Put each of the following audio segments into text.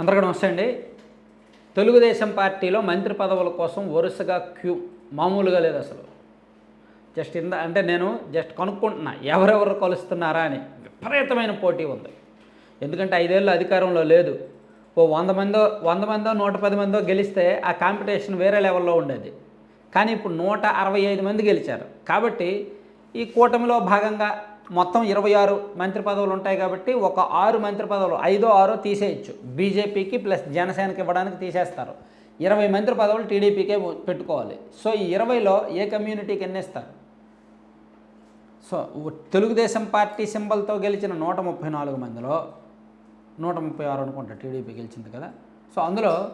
అందరికీ నమస్తే అండి. తెలుగుదేశం పార్టీలో మంత్రి పదవుల కోసం వరుసగా క్యూ మామూలుగా లేదు అసలు. జస్ట్ ఇంద అంటే నేను జస్ట్ కనుక్కుంటున్నా ఎవరెవరు కలుస్తున్నారా అని. విపరీతమైన పోటీ ఉంది. ఎందుకంటే ఐదేళ్ళు అధికారంలో లేదు. ఓ వంద మందో వంద మందో నూట పది మందో గెలిస్తే ఆ కాంపిటీషన్ వేరే లెవెల్లో ఉండేది. కానీ ఇప్పుడు నూట అరవై ఐదు మంది గెలిచారు. కాబట్టి ఈ కూటమిలో భాగంగా మొత్తం ఇరవై ఆరు మంత్రి పదవులు ఉంటాయి కాబట్టి ఒక ఆరు మంత్రి పదవులు ఐదో ఆరో తీసేయచ్చు. బీజేపీకి ప్లస్ జనసేనకి ఇవ్వడానికి తీసేస్తారు. ఇరవై మంత్రి పదవులు టీడీపీకే పెట్టుకోవాలి. సో ఈ ఇరవైలో ఏ కమ్యూనిటీకి ఎన్నేస్తారు? సో తెలుగుదేశం పార్టీ సింబల్తో గెలిచిన నూట ముప్పై నాలుగు మందిలో నూట ముప్పై ఆరు అనుకుంటా టీడీపీ గెలిచింది కదా. సో అందులో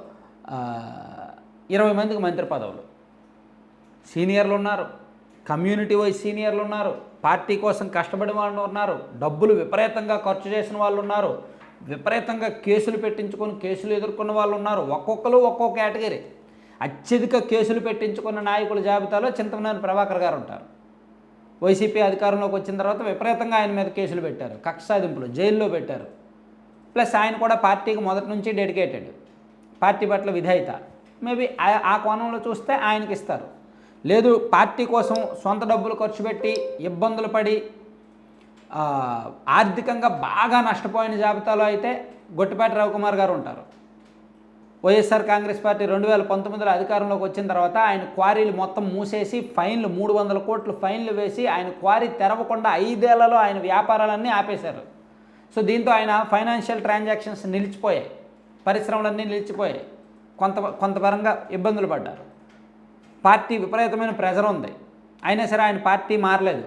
ఇరవై మందికి మంత్రి పదవులు. సీనియర్లు ఉన్నారు. కమ్యూనిటీ వైజ్ సీనియర్లు ఉన్నారు. పార్టీ కోసం కష్టపడిన వాళ్ళు ఉన్నారు. డబ్బులు విపరీతంగా ఖర్చు చేసిన వాళ్ళు ఉన్నారు. విపరీతంగా కేసులు పెట్టించుకొని కేసులు ఎదుర్కొన్న వాళ్ళు ఉన్నారు. ఒక్కొక్కరు ఒక్కో కేటగిరీ. అత్యధిక కేసులు పెట్టించుకున్న నాయకుల జాబితాలో చింతమనేని ప్రభాకర్ గారు ఉంటారు. వైసీపీ అధికారంలోకి వచ్చిన తర్వాత విపరీతంగా ఆయన మీద కేసులు పెట్టారు. కక్ష సాధింపులు జైల్లో పెట్టారు. ప్లస్ ఆయన కూడా పార్టీకి మొదటి నుంచి డెడికేటెడ్. పార్టీ పట్ల విధేయత. మేబీ ఆ- ఆ కోణంలో చూస్తే ఆయనకి ఇస్తారు. లేదు పార్టీ కోసం సొంత డబ్బులు ఖర్చు పెట్టి ఇబ్బందులు పడి ఆర్థికంగా బాగా నష్టపోయిన జాబితాలో అయితే గొట్టిపాటి రవికుమార్ గారు ఉంటారు. వైఎస్ఆర్ కాంగ్రెస్ పార్టీ రెండు వేల పంతొమ్మిదిలో అధికారంలోకి వచ్చిన తర్వాత ఆయన క్వారీలు మొత్తం మూసేసి ఫైన్లు మూడు వందల కోట్లు ఫైన్లు వేసి ఆయన క్వారీ తెరవకుండా ఐదేళ్ళలో ఆయన వ్యాపారాలన్నీ ఆపేశారు. సో దీంతో ఆయన ఫైనాన్షియల్ ట్రాన్సాక్షన్స్ నిలిచిపోయాయి. పరిశ్రమలన్నీ నిలిచిపోయాయి. కొంత కొంతపరంగా ఇబ్బందులు పడ్డారు. పార్టీ విపరీతమైన ప్రెజర్ ఉంది. అయినా సరే ఆయన పార్టీ మారలేదు.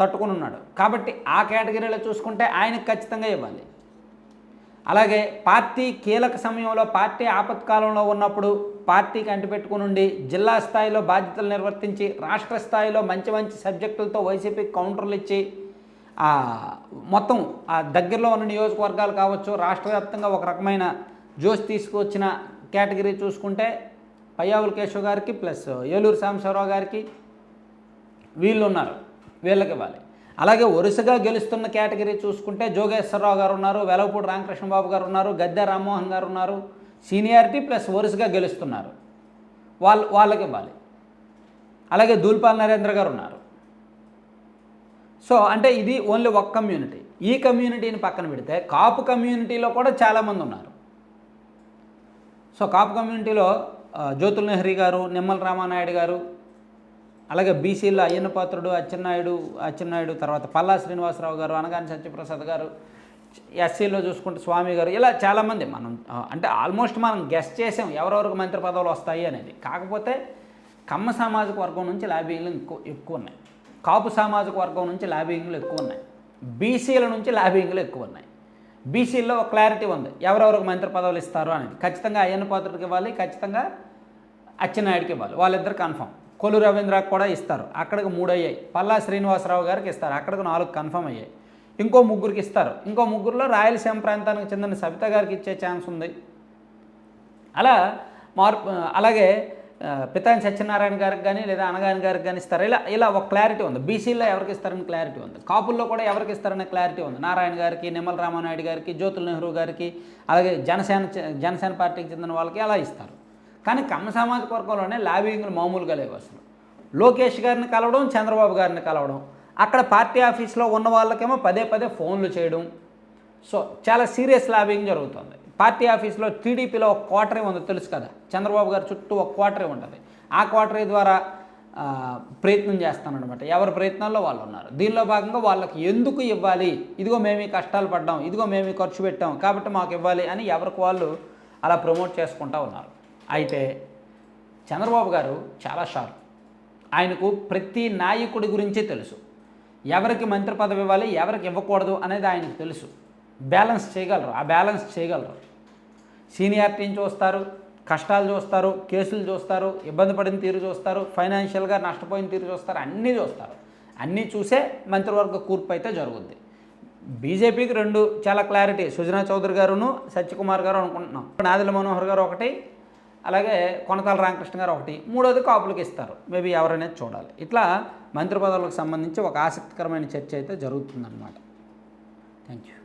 తట్టుకుని ఉన్నాడు. కాబట్టి ఆ కేటగిరీలో చూసుకుంటే ఆయనకు ఖచ్చితంగా ఇవ్వాలి. అలాగే పార్టీ కీలక సమయంలో పార్టీ ఆపత్కాలంలో ఉన్నప్పుడు పార్టీకి అంటిపెట్టుకుని ఉండి జిల్లా స్థాయిలో బాధ్యతలు నిర్వర్తించి రాష్ట్ర స్థాయిలో మంచి మంచి సబ్జెక్టులతో వైసీపీ కౌంటర్లు ఇచ్చి మొత్తం ఆ దగ్గరలో ఉన్న నియోజకవర్గాలు కావచ్చు రాష్ట్ర వ్యాప్తంగా ఒక రకమైన జోష్ తీసుకొచ్చిన కేటగిరీ చూసుకుంటే పయ్యావుల కేశవ్ గారికి ప్లస్ ఏలూరు సాంబశివరావు గారికి వీళ్ళు ఉన్నారు వీళ్ళకి ఇవ్వాలి. అలాగే వరుసగా గెలుస్తున్న కేటగిరీ చూసుకుంటే జోగేశ్వరరావు గారు ఉన్నారు వెలవపూడి రామకృష్ణబాబు గారు ఉన్నారు గద్దె రామ్మోహన్ గారు ఉన్నారు సీనియారిటీ ప్లస్ వరుసగా గెలుస్తున్నారు. వాళ్ళ వాళ్ళకి ఇవ్వాలి. అలాగే దూల్పాల్ నరేంద్ర గారు ఉన్నారు. సో అంటే ఇది ఓన్లీ ఒక కమ్యూనిటీ. ఈ కమ్యూనిటీని పక్కన పెడితే కాపు కమ్యూనిటీలో కూడా చాలామంది ఉన్నారు. సో కాపు కమ్యూనిటీలో జ్యోతుల్ నెహ్రీ గారు నిమ్మల రామానాయుడు గారు అలాగే బీసీలో అయ్యన్న పాత్రుడు అచ్చెన్నాయుడు అచ్చెన్నాయుడు తర్వాత పల్లా శ్రీనివాసరావు గారు అనగాని సత్యప్రసాద్ గారు ఎస్సీలో చూసుకుంటే స్వామి గారు ఇలా చాలామంది మనం అంటే ఆల్మోస్ట్ మనం గెస్ట్ చేసాం ఎవరెవరికి మంత్రి పదవులు వస్తాయి అనేది. కాకపోతే కమ్మ సామాజిక వర్గం నుంచి లాబింగ్లు ఎక్కువ ఎక్కువ ఉన్నాయి. కాపు సామాజిక వర్గం నుంచి లాబింగ్లు ఎక్కువ ఉన్నాయి. బీసీల నుంచి లాబింగ్లు ఎక్కువ ఉన్నాయి. బీసీల్లో ఒక క్లారిటీ ఉంది. ఎవరెవరికి మంత్రి పదవులు ఇస్తారు అనేది. ఖచ్చితంగా అయ్యన్న పాత్రుడికి ఇవ్వాలి ఖచ్చితంగా అచ్చెన్నాయుడికి ఇవ్వాలి. వాళ్ళిద్దరు కన్ఫర్మ్ కొలు రవీంద్రకు కూడా ఇస్తారు. అక్కడికి మూడు అయ్యాయి. పల్లా శ్రీనివాసరావు గారికి ఇస్తారు. అక్కడికి నాలుగు కన్ఫర్మ్ అయ్యాయి. ఇంకో ముగ్గురికి ఇస్తారు. ఇంకో ముగ్గురులో రాయలసీమ ప్రాంతానికి చెందిన సబిత గారికి ఇచ్చే ఛాన్స్ ఉంది. అలా మార్పు అలాగే పితాని సత్యనారాయణ గారికి కానీ లేదా అనగాని గారికి కానీ ఇస్తారు. ఇలా ఇలా ఒక క్లారిటీ ఉంది. బీసీలో ఎవరికి ఇస్తారని క్లారిటీ ఉంది. కాపుల్లో కూడా ఎవరికి ఇస్తారనే క్లారిటీ ఉంది. నారాయణ గారికి నిమ్మల రామానాయుడు గారికి జ్యోతుల నెహ్రూ గారికి అలాగే జనసేన జనసేన పార్టీకి చెందిన వాళ్ళకి అలా ఇస్తారు. కానీ కమ్మ సామాజిక వర్గంలోనే లాబింగ్లు మామూలుగా లేవు అసలు. లోకేష్ గారిని కలవడం చంద్రబాబు గారిని కలవడం అక్కడ పార్టీ ఆఫీస్లో ఉన్న వాళ్ళకేమో పదే పదే ఫోన్లు చేయడం. సో చాలా సీరియస్ లాబింగ్ జరుగుతుంది. పార్టీ ఆఫీస్లో టీడీపీలో ఒక క్వార్టరీ ఉంది తెలుసు కదా. చంద్రబాబు గారు చుట్టూ ఒక క్వార్టరీ ఉంటుంది. ఆ క్వార్టరీ ద్వారా ప్రయత్నం చేస్తానమాట ఎవరి ప్రయత్నాల్లో వాళ్ళు ఉన్నారు. దీనిలో భాగంగా వాళ్ళకి ఎందుకు ఇవ్వాలి? ఇదిగో మేము కష్టాలు పడ్డాం ఇదిగో మేము ఖర్చు పెట్టాం కాబట్టి మాకు ఇవ్వాలి అని ఎవరికి వాళ్ళు అలా ప్రమోట్ చేసుకుంటా ఉన్నారు. అయితే చంద్రబాబు గారు చాలా షార్ప్. ఆయనకు ప్రతి నాయకుడి గురించి తెలుసు. ఎవరికి మంత్రి పదవి ఇవ్వాలి ఎవరికి ఇవ్వకూడదు అనేది ఆయనకు తెలుసు. బ్యాలెన్స్ చేయగలరు. ఆ బ్యాలెన్స్ చేయగలరు. సీనియారిటీని చూస్తారు కష్టాలు చూస్తారు కేసులు చూస్తారు ఇబ్బంది పడిన తీరు చూస్తారు ఫైనాన్షియల్గా నష్టపోయిన తీరు చూస్తారు అన్నీ చూస్తారు. అన్నీ చూసే మంత్రివర్గ కూర్పు అయితే జరుగుద్ది. బీజేపీకి రెండు చాలా క్లారిటీ. సుజనా చౌదరి గారును సత్యకుమార్ గారు అనుకుంటున్నాం. నాదిల మనోహర్ గారు ఒకటి అలాగే కొనతాల రామకృష్ణ గారు ఒకటి. మూడోది కాపులకు ఇస్తారు. మేబీ ఎవరనేది చూడాలి. ఇట్లా మంత్రి పదవులకు సంబంధించి ఒక ఆసక్తికరమైన చర్చ అయితే జరుగుతుందన్నమాట. Thank you